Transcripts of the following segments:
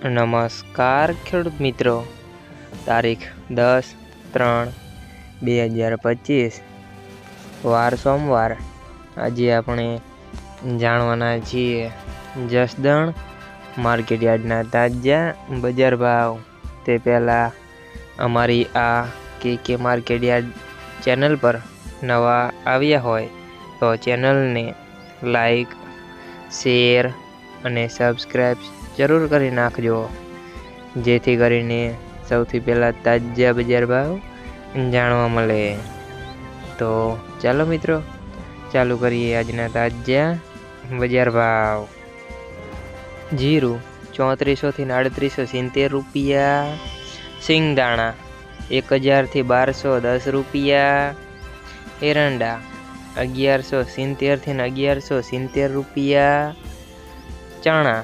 નમસ્કાર ખેડૂત મિત્રો. તારીખ દસ ત્રણ બે હજાર પચીસ. વાર સોમવાર. આજે આપણે જાણવાના છીએ જસદણ માર્કેટ યાર્ડના તાજા બજાર ભાવ. તે પહેલાં અમારી આ કે કે માર્કેટયાર્ડ ચેનલ પર નવા આવ્યા હોય તો ચેનલને લાઈક, શેર અને સબસ્ક્રાઈબ જરૂર કરી નાખજો. જેથી કરીને સૌથી પહેલાં તાજા બજાર ભાવ જાણવા મળે. તો ચાલો મિત્રો, ચાલુ કરીએ આજના તાજા બજાર ભાવ. જીરું ચોત્રીસોથી આડત્રીસો સિત્તેર રૂપિયા. સિંગદાણા એક હજારથી બારસો દસ રૂપિયા. એરંડા અગિયારસો સિત્તેરથી અગિયારસો સિત્તેર રૂપિયા. ચણા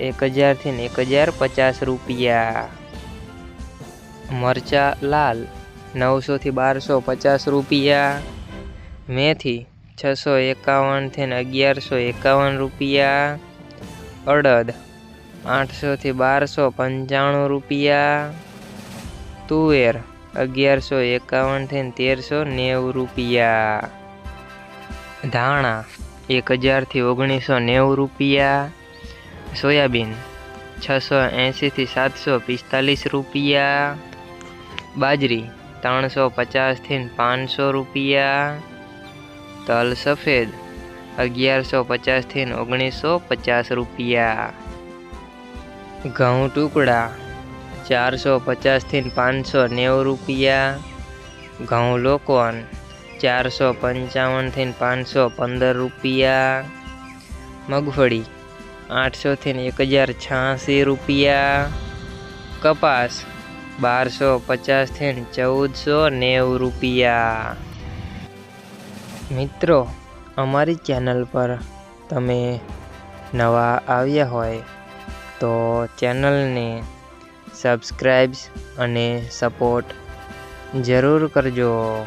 એક હજારથી એક હજાર પચાસ રૂપિયા. મરચા લાલ, નવસોથી બારસો પચાસ રૂપિયા. મેથી, છસો એકાવનથી અગિયારસો એકાવન રૂપિયા. અડદ, આઠસોથી બારસો પંચાણું રૂપિયા. તુવેર, અગિયારસો એકાવનથી તેરસો નેવું રૂપિયા. ધાણા, એક હજારથી ઓગણીસો નેવું રૂપિયા. સોયાબીન છસો એંશીથી સાતસો પિસ્તાલીસ રૂપિયા. બાજરી ત્રણસો પચાસથી પાંચસો રૂપિયા. તલ સફેદ અગિયારસો પચાસથી ઓગણીસો પચાસ રૂપિયા. ઘઉં ટુકડા ચારસો પચાસથી પાંચસો નેવું રૂપિયા. ઘઉં લોકોન ચારસો પંચાવનથી પાંચસો પંદર રૂપિયા. મગફળી આઠસોથી એક હજાર છ્યાસી રૂપિયા. કપાસ બારસો પચાસથી ચૌદસો નેવું રૂપિયા. મિત્રો, અમારી ચેનલ પર તમે નવા આવ્યા હોય તો ચેનલને સબસ્ક્રાઈબ્સ અને સપોર્ટ જરૂર કરજો.